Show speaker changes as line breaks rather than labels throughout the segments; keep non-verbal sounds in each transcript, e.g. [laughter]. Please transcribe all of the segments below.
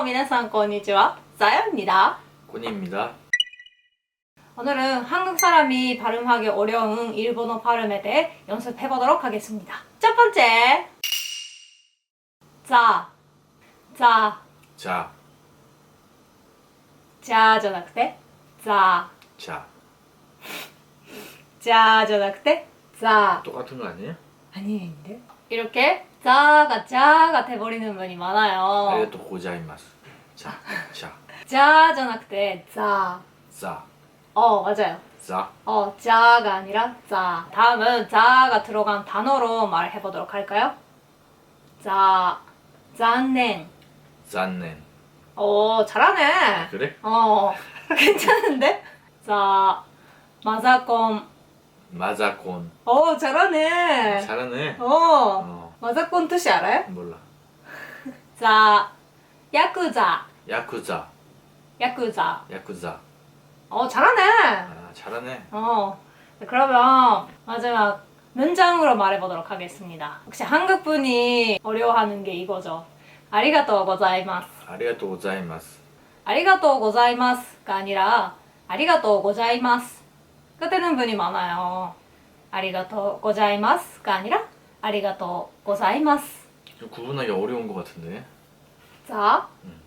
헬로 미나상 건니치와 사연입니다.
곤입니다.
오늘은 한국 사람이 발음하기 어려운 일본어 발음에 대해 연습해 보도록 하겠습니다. 첫 번째. 자. 자.
자,
자 じゃなくて 자.
자.
자 じゃなくて 자.
똑같은 거 아니에요?
아닌데? 이렇게 자가 자가 돼버리는 분이 많아요.
아리가또 고자이마스. 자, 자,
자 じゃなくて 자.
자,
어 맞아요.
자.
어, 자가 아니라 자. 다음은 자가 들어간 단어로 말해 보도록 할까요? 자, 잔넨.
짠넨.
오, 잘하네.
그래?
어, [laughs] 괜찮은데? 자, 마자콘.
마자콘.
오, 잘하네.
잘하네.
어,
어,
마자콘 뜻이 알아요?
몰라. [laughs]
자, 야쿠자.
야쿠자,
야쿠자.
야쿠자.
어, 잘하네.
아, 잘하네.
어, 그러면 마지막 문장으로 말해보도록 하겠습니다. 혹시 한국 분이 어려워하는 게 이거죠. 아리가또 고자이마스.
아리가또 고자이마스.
아리가또 고자이마스가 아니라 아리가또 고자이마스 가 되는 분이 많아요. 아리가또 고자이마스가 아니라 아리가또 고자이마스.
좀 구분하기 어려운 것 같은데.
자,
음.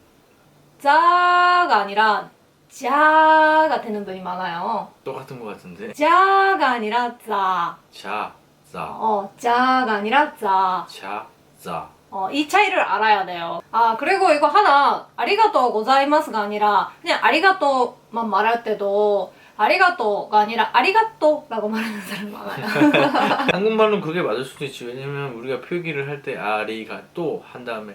자가 아니라 자가 되는 분이 많아요.
똑같은 것 같은데.
자가 아니라 자.
자, 자,
어, 자가 아니라 자.
자, 자.
어, 이 차이를 알아야 돼요. 아, 그리고 이거 하나, 아리가또 고자이마스가 아니라, 그냥 아리가또만 말할 때도, 아리가또가 아니라, 아리가또라고 말하는 사람 많아요. [laughs]
한국말로는 그게 맞을 수도 있지. 왜냐면 우리가 표기를 할 때 아리가또 한 다음에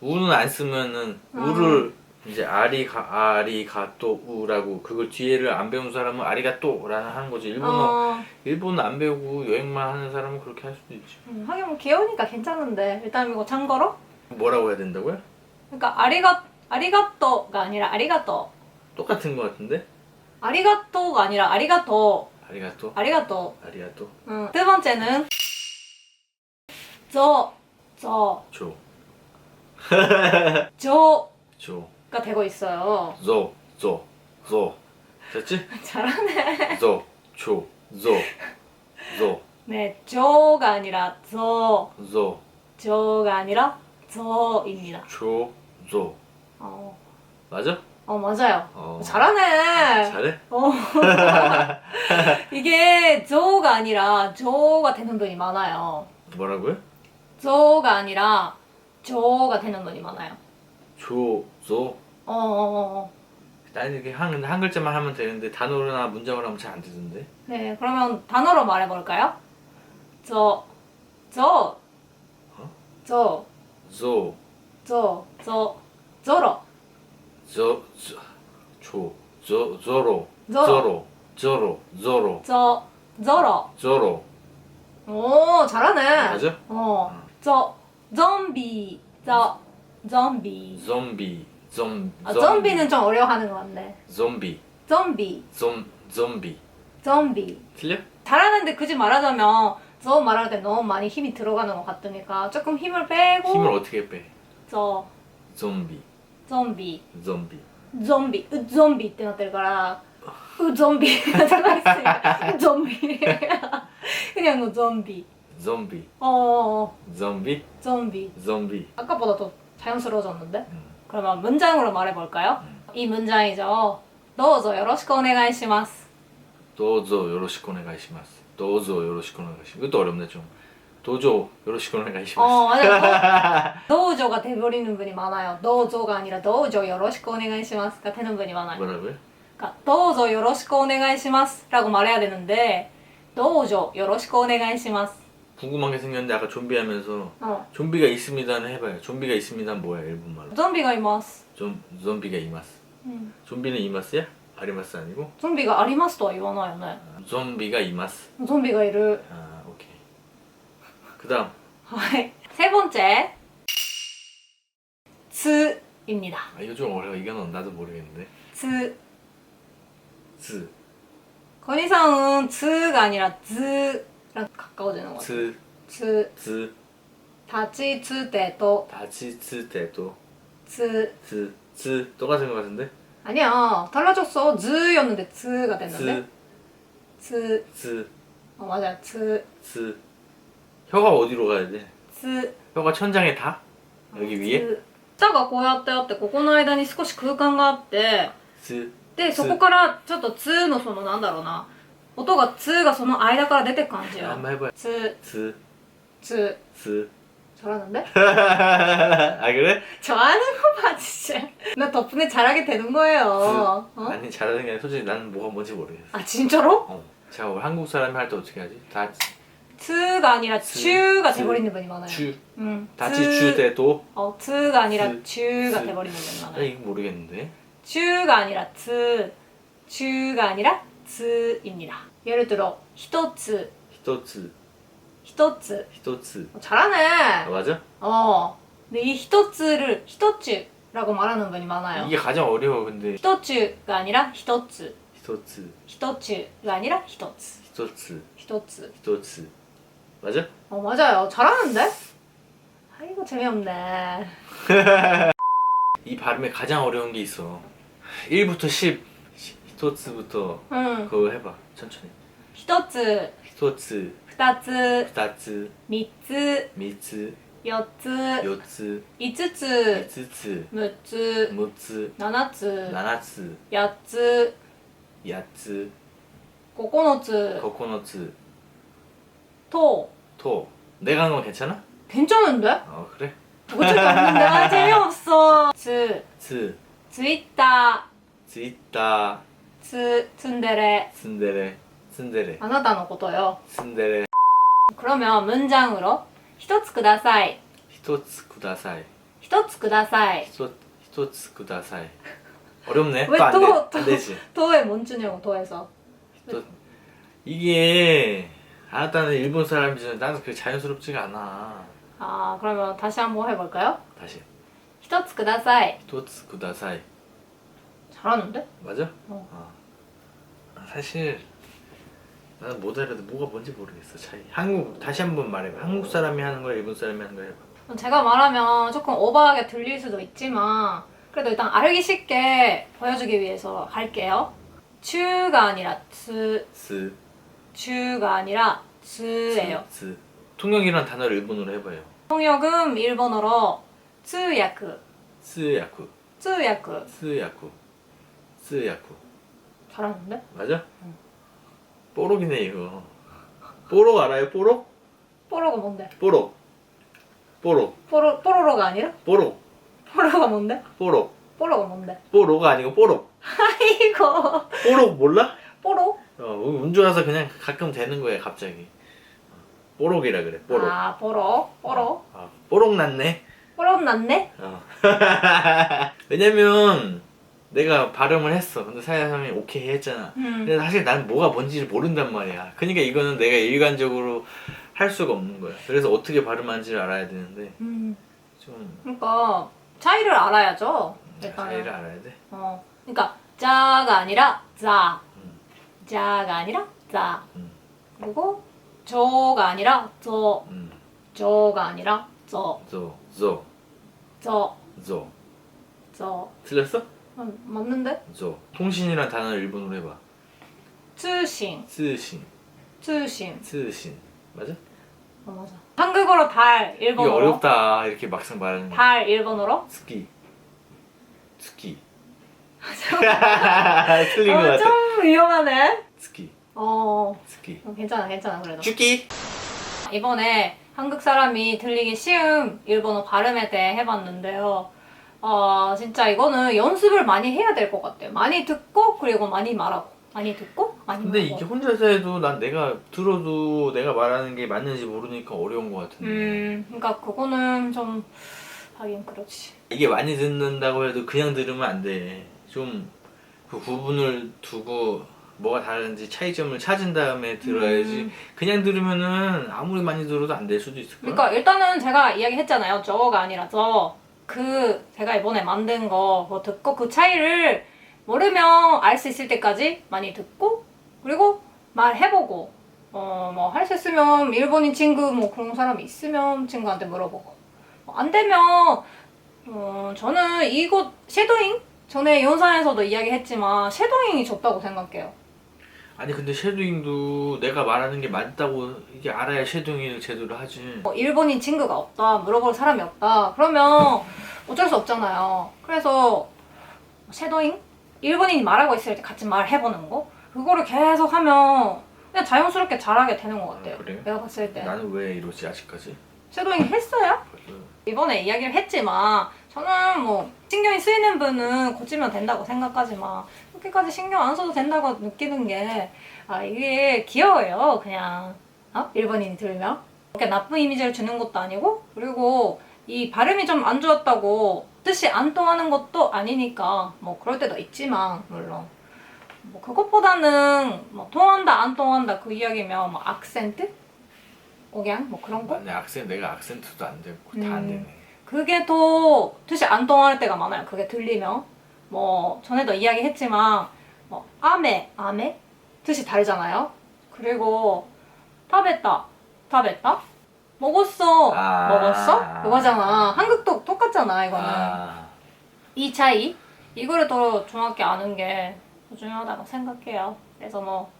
우는 안 쓰면은 우를 이제 아리가 아리가또 우라고 그걸 뒤에를 안 배운 사람은 아리가또라는 하는 거지. 일본어
어,
일본어 안 배우고 여행만 하는 사람은 그렇게 할 수도 있지.
음, 하긴 뭐 귀여우니까 괜찮은데, 일단 이거 참고로.
뭐라고 해야 된다고요?
그러니까, 아리가, 아리가또가 아니라, 아리가또.
똑같은 것 같은데?
아리가또가 아니라, 아리가또.
아리가또
아리가또.
아리가또
음, 두 번째는, 저, 저,
조
저가 [laughs]
조,
되고 있어요.
조, 조, 조. 됐지? [laughs]
잘하네.
조, 조, 조, 조,
네, 저가 아니라 저,
조,
저가 아니라 저입니다.
조, 조.
어,
맞아?
어 맞아요.
어.
잘하네.
잘해?
어. [laughs] 이게 저가 아니라 저가 되는 분이 많아요.
뭐라고요?
저가 아니라 저가 되는 분이 많아요.
조, 조.
어, 어, 어.
난 이렇게 한, 한 글자만 하면 되는데 단어나 문장으로 하면 잘 안 되던데.
네, 그러면 단어로 말해볼까요? 저, 저,
어?
저,
조,
저, 저, 저러,
조, 조, 조, 조, 조로,
조로.
조로, 조로, 조로,
저, 저러.
조로.
오, 잘하네.
맞아?
어, 저, 좀비, 저, 좀비.
좀비, 좀,
아, 좀비는 좀 어려워하는 것 같네.
좀비,
좀비,
좀, 좀비.
좀비.
틀려?
잘하는데 굳이 말하자면 저 말할 때 너무 많이 힘이 들어가는 것 같으니까 조금 힘을 빼고
힘을 어떻게 빼?
저
좀비,
좀비,
좀비.
좀비, 으 좀비 ってなってるからうゾンビがじゃないですよゾンビ 그냥 뭐 좀비
좀비,
어
좀비,
좀비
좀비.
아까보다 더 자연스러워졌는데
음.
그러면 문장으로 말해볼까요? 이 문장이죠 どうぞよろしくお願いします
도저 요로시코 오네가이시마스. 도저 요로시코 오네가이시마스. 이것도 어렵네 좀. 도조 요러시고 오네가이시마스.
어, 아니, 너조가 [laughs] 돼버리는 분이 많아요. 도조가 아니라 도조 요러시고 오네가이시마스가 되는 분이 많아요.
뭐라고요?
그러니까 너조 요러시고 오네가이시마스라고 말해야 되는데 도조 요러시고 오네가이시마스.
궁금한 게 생겼는데 아까 좀비 하면서
어.
좀비가 있습니다는 해봐요. 좀비가 있습니다 뭐야 일본 말로?
좀비가 이마스.
좀 좀비가 이마스.
음.
좀비는 이마스야? 아리마스 아니고?
좀비가 아리마스도 이와나요 네. 아,
좀비가 이마스.
좀비가 이를.
아. 그 다음
はい세 번째 츠입니다
아 이거 좀 어려워. 이거는 나도 모르겠는데.
츠
즈,
건희상은 츠가 아니라 즈랑 가까워지는 것 같아요
즈,
츠때 또
다치 츠 때도
츠.
즈, 즈 똑같은 것 같은데?
아니야. 달라졌어. 즈였는데 츠가 됐는데.
즈,
츠.
즈,
어, 맞아. 츠.
즈. 혀가 어디로 가야 돼?
츠.
혀가 천장에 다? 여기 위에?
つ舌がこうやってあってここの間に少し空間があって
즈,
でそこからちょっと「つ」のそのなんだろうな音が「つ」がその間から出てく感じよ
한번 해봐요.
「つ」
즈,
「つ
즈. 」
잘하는데?
아 그래?
좋아하는 거 봐, 진짜. 나 덕분에 잘하게 되는 거예요. 어?
아니 잘하는 게 아니라 솔직히 나는 뭐가 뭔지 모르겠어.
아, 진짜로?
어. 제가 원래 한국 사람이 할 때 어떻게 하지? 다
트가 아니라
츠,
츄가
츠,
돼버리는 분이 많아요.
주,
응.
다치
츠-
주대도.
어, 트가 아니라
츠,
츄가
츠.
돼버리는 분이
아
많아요.
이거 모르겠는데.
츄가 아니라 츠, 츄가 아니라 츠입니다. 예를 들어, 히토츠,
히토츠,
히토츠.
히토츠.
어, 잘하네.
아, 맞아?
어. 근데 이 히토츠를 히토츠라고 말하는 분이 많아요.
이게 가장 어려워 근데.
히토츠가 아니라 히토츠.
히토츠,
히토츠가 아니라 히토츠.
히토츠,
히토츠.
히토츠. 맞아?
어 맞아요. 잘하는데? 아이고 재미없네. [laughs]
이 발음에 가장 어려운 게 있어. 1부터 10. 히토츠부터
응.
그거 해봐. 천천히.
히토츠,
히토츠, 후다츠, 후다츠,
미츠,
미츠,
여츠,
요츠,
이츠츠,
이츠츠,
무츠,
무츠,
나나츠,
나나츠,
야츠,
야츠,
고코노츠,
코코노츠,
と、
토. 내가 한 건 괜찮아?
괜찮은데?
어 그래?
어쩔 수 없는데? 아, [laughs] 재미없어. 츠,
츠,
ツイッタ
츠이따,
ー、ツ、ツンデレ。
쓴데레, 쓴데레,
あなたのことよ。
쓴데레.
그러면 문장으로 一つください。
히토츠 쿠다사이,
一つください。
히토, 히토츠 쿠다사이. 어렵네.
왜
또안
또,
돼.
또.
안 되지.
도에 뭔 주냐고, 도에서.
또 이게 아나는 일본 사람이지만 나는 그게 자연스럽지가 않아.
아, 그러면 다시 한번 해볼까요?
다시
一つください。
히토츠 쿠다사이.
잘하는데?
맞아?
어.
아, 사실 나는 못 알아도 뭐가 뭔지 모르겠어 차이. 한국 다시 한번 말해봐. 한국 사람이 하는 거야, 일본 사람이 하는 거야 해봐.
제가 말하면 조금 오버하게 들릴 수도 있지만 그래도 일단 알기 쉽게 보여주기 위해서 할게요. 추가 아니라 츠,
스,
추가 아니라 츠예요.
스. 통역이란 단어를 일본어로 해봐요.
통역은 일본어로 츠야크,
스야쿠,
츠야크.
스야쿠, 스야쿠.
잘하는데?
맞아? 뽀록이네 이거. 뽀록 알아요? 뽀록?
뽀로가 뭔데?
뽀록. 뽀록.
뽀로, 뽀로로가 아니라?
뽀록.
뽀로가 뭔데?
뽀록.
뽀로가 뭔데?
뽀로가 아니고 뽀록. [laughs]
아이고
뽀록 몰라?
뽀로?
어, 운 좋아서 그냥 가끔 되는 거야 갑자기. 뽀록이라 그래. 뽀록.
아 뽀로 뽀로
아, 뽀록 났네.
뽀로 났네?
어. [laughs] 왜냐면 내가 발음을 했어. 근데 사장님이 오케이 했잖아.
음.
근데 사실 난 뭐가 뭔지를 모른단 말이야. 그러니까 이거는 내가 일관적으로 할 수가 없는 거야. 그래서 어떻게 발음하는지를 알아야 되는데
음.
좀
그러니까 차이를 알아야죠. 일단은.
차이를 알아야 돼.
어, 그러니까 자가 아니라 자,
음.
자가 아니라 자,
음.
그리고 조가 아니라 조,
음.
조가 아니라 조,
조, 조,
조,
조.
조.
틀렸어?
음, 맞는데?
조. 통신이란 단어를 일본어로 해봐.
쯔신,
쓰신,
쯔신.
쓰신. 맞아?
어, 맞아. 한국어로 달,
이게
일본어로.
어렵다. 이렇게 막상 말하는 거.
달, 일본어로.
스키. 스키. 틀린 것
어,
같아.
좀 위험하네.
스키.
어,
스키.
어, 괜찮아, 괜찮아, 그래도.
쭈기.
이번에 한국 사람이 들리기 쉬운 일본어 발음에 대해 해봤는데요. 어, 진짜 이거는 연습을 많이 해야 될 것 같아요. 많이 듣고, 그리고 많이 말하고. 많이 듣고, 많이
근데
말하고.
이게 혼자서 해도 난 내가 들어도 내가 말하는 게 맞는지 모르니까 어려운 것 같은데.
음, 그러니까 그거는 좀 하긴 그렇지.
이게 많이 듣는다고 해도 그냥 들으면 안 돼. 좀 그 구분을 두고 뭐가 다른지 차이점을 찾은 다음에 들어야지.
음.
그냥 들으면은 아무리 많이 들어도 안 될 수도 있을 거야.
그러니까 일단은 제가 이야기했잖아요. 저가 아니라 저. 그 제가 이번에 만든 거 그거 듣고 그 차이를 모르면 알 수 있을 때까지 많이 듣고 그리고 말해보고 어 뭐 할 수 있으면 일본인 친구 뭐 그런 사람이 있으면 친구한테 물어보고 뭐 안 되면 어, 저는 이곳 쉐도잉 전에 연산에서도 이야기했지만 쉐도잉이 좋다고 생각해요.
아니 근데 쉐도잉도 내가 말하는 게 맞다고 이게 알아야 쉐도잉을 제대로 하지.
뭐 일본인 친구가 없다, 물어볼 사람이 없다. 그러면 어쩔 수 없잖아요. 그래서 쉐도잉 일본인이 말하고 있을 때 같이 말해보는 거 그거를 계속 하면 그냥 자연스럽게 잘하게 되는 것 같아요.
아, 그래요?
내가 봤을 때
나는 왜 이러지 아직까지?
쉐도잉 했어요?
벌써
이번에 이야기를 했지만 저는 뭐 신경이 쓰이는 분은 고치면 된다고 생각하지만 그렇게까지 신경 안 써도 된다고 느끼는 게 아, 이게 귀여워요 그냥 어? 일본인이 들으면 그렇게 나쁜 이미지를 주는 것도 아니고 그리고 이 발음이 좀 안 좋았다고 뜻이 안 통하는 것도 아니니까 뭐 그럴 때도 있지만 물론 뭐 그것보다는 뭐 통한다 안 통한다 그 이야기면 뭐 악센트? 억양? 뭐 그런 거?
내 악센 내가 악센트도 안 되고 다
음.
안 되네.
그게 더 뜻이 안 통할 때가 많아요. 그게 들리면 뭐 전에도 이야기했지만 뭐 아메 아메 뜻이 다르잖아요. 그리고 타베타 타베타 먹었어
아.
먹었어 그거잖아. 한국도 똑같잖아 이거는
아,
이 차이 이거를 더 정확히 아는 게더 중요하다고 생각해요. 그래서 뭐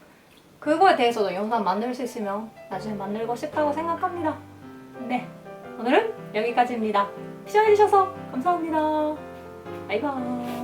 그거에 대해서도 영상 만들 수 있으면 나중에 만들고 싶다고 생각합니다. 네 오늘은 여기까지입니다. 시청해주셔서 감사합니다. 바이바이.